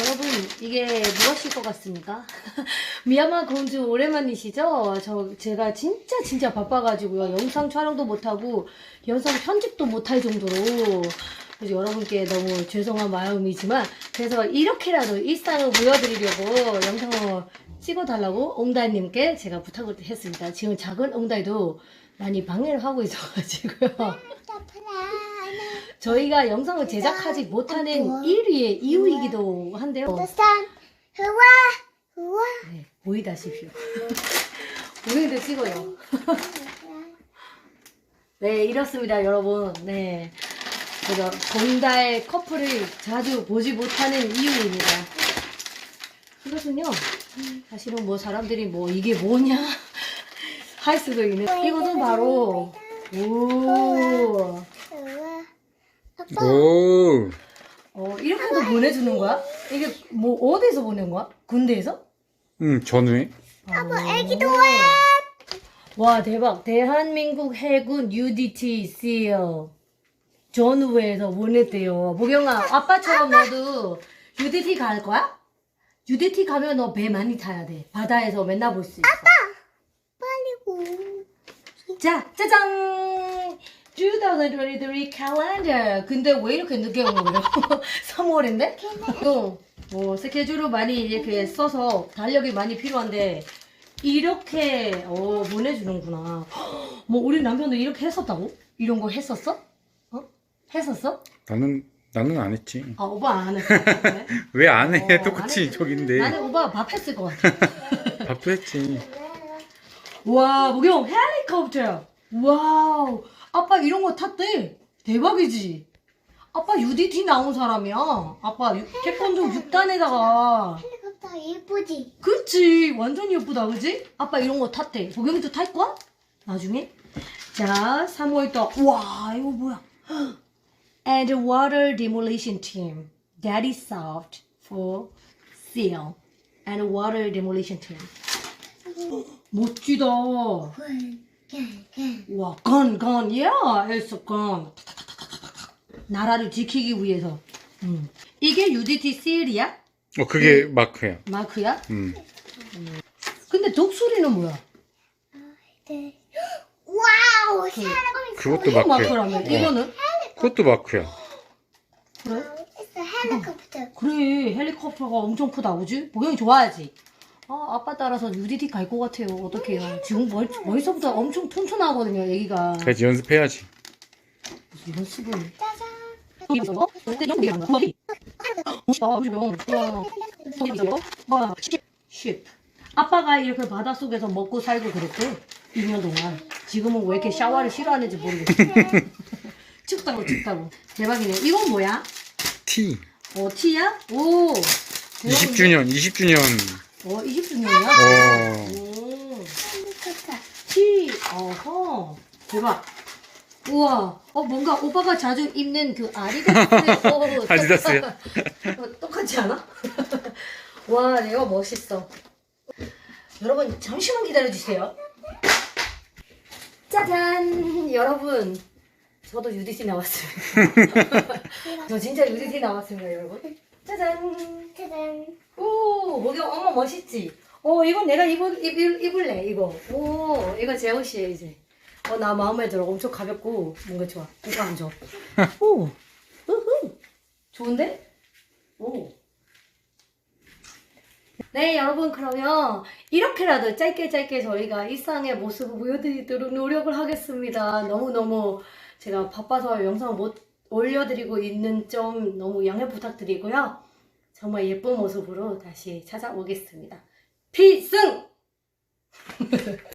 여러분 이게 무엇일 것 같습니까? 미얀마 공주 오랜만이시죠? 저 제가 진짜 진짜 바빠가지고요 영상 촬영도 못하고 영상 편집도 못할 정도로 그래서 여러분께 너무 죄송한 마음이지만 그래서 이렇게라도 일상을 보여드리려고 영상을 찍어달라고 옹달님께 제가 부탁을 했습니다. 지금 작은 옹달도 많이 방해를 하고 있어가지고요. 저희가 영상을 제작하지 못하는 1위의 이유이기도 한데요. Understand? Hurrah! Hurrah! 네, 보이다시피요. 오늘도 찍어요. 네, 이렇습니다, 여러분. 네. 그래서 건달 커플을 자주 보지 못하는 이유입니다. 이것은요, 사실은 뭐 사람들이 뭐 이게 뭐냐 할 수도 있는. 이것은 바로, 오, 아빠, 오, 어, 이렇게도 보내주는 거야? 이게 뭐 어디서 보낸 거야? 군대에서? 응, 전후에? 아빠, 애기도 와! 와 대박 대한민국 해군 UDT seal 전후에서 보냈대요 보경아 아빠처럼 너도 UDT 갈 거야? UDT 가면 너 배 많이 타야 돼 바다에서 맨날 볼 수 있어 빨리 고. 자 짜잔 2023 calendar 근데 왜 이렇게 늦게 온 거예요? 3월인데? 또, 뭐, 스케줄을 많이 이렇게 써서 달력이 많이 필요한데, 이렇게, 어, 보내주는구나. 헉, 뭐, 우리 남편도 이렇게 했었다고? 이런 거 했었어? 어? 했었어? 나는, 나는 안 했지. 아, 오빠 안 했어. 왜? 왜안 해? 어, 안 똑같이 했- 저긴데. 나는 오빠 밥 했을 것 같아. 밥도 했지. 와, 목용 헬리콥터. 와우. 아빠 이런 거 탔대. 대박이지. 아빠 UDT 나온 사람이야. 아빠 유- 태권도 6단에다가. 헬리콥터 예쁘지? 그치. 완전 예쁘다. 그지? 아빠 이런 거 탔대. 목용이도 탈 거야? 나중에? 자, 3월 또. 와, 이거 뭐야. And water demolition team. That is soft for seal. And water demolition team. 멋지다. 와, 건, 건, yeah, it's a gun. 나라를 지키기 위해서. 음. 이게 UDT CL이야? 어, 그게 마크야. 마크야? 음. 근데 독수리는 뭐야? 네. 와우! 사람 그것도 마크야. 마크라며. 이거는? 그것도 마크야. 그래? 있어 헬리콥터. 그래, 헬리콥터가 엄청 크다, 그지? 보경이 좋아하지? 아, 아빠 따라서 UDT 갈것 같아요. 어떡해요. 지금 멀, 멀리서부터 엄청 튼튼하거든요, 애기가. 그래야지 연습해야지. 무슨 연습을. 짜잔. 쉽. 아빠가 이렇게 바닷속에서 먹고 살고 그랬대. 2년 동안. 지금은 왜 이렇게 샤워를 싫어하는지 모르겠어. 춥다고 춥다고. 대박이네. 이건 뭐야? T. 어, 티야? 오. 20주년, 20주년. 어, 20주년이야? 어. 오. 헬리콥터. 티. 어허. 대박. 우와. 어, 뭔가 오빠가 자주 입는 그 아디다스. 어, 아디다스요? 어, 똑같지 않아? 와, 내가 멋있어. 여러분, 잠시만 기다려주세요. 짜잔! 여러분, 저도 UDT 나왔습니다. 저 진짜 UDT 나왔습니다, 여러분. 짜잔! 짜잔. 오, 목이 어머 멋있지? 어, 이건 내가 입을, 입을, 입을래, 이거. 오, 이거 제 옷이에요, 이제. 어, 나 마음에 들어. 엄청 가볍고, 뭔가 좋아. 오빠 안 좋아. 오, 우후. 좋은데? 오. 네, 여러분, 그러면 이렇게라도 짧게 짧게 저희가 일상의 모습을 보여드리도록 노력을 하겠습니다. 너무너무 제가 바빠서 영상 못 올려드리고 있는 점 너무 양해 부탁드리고요. 정말 예쁜 모습으로 다시 찾아오겠습니다. 필승!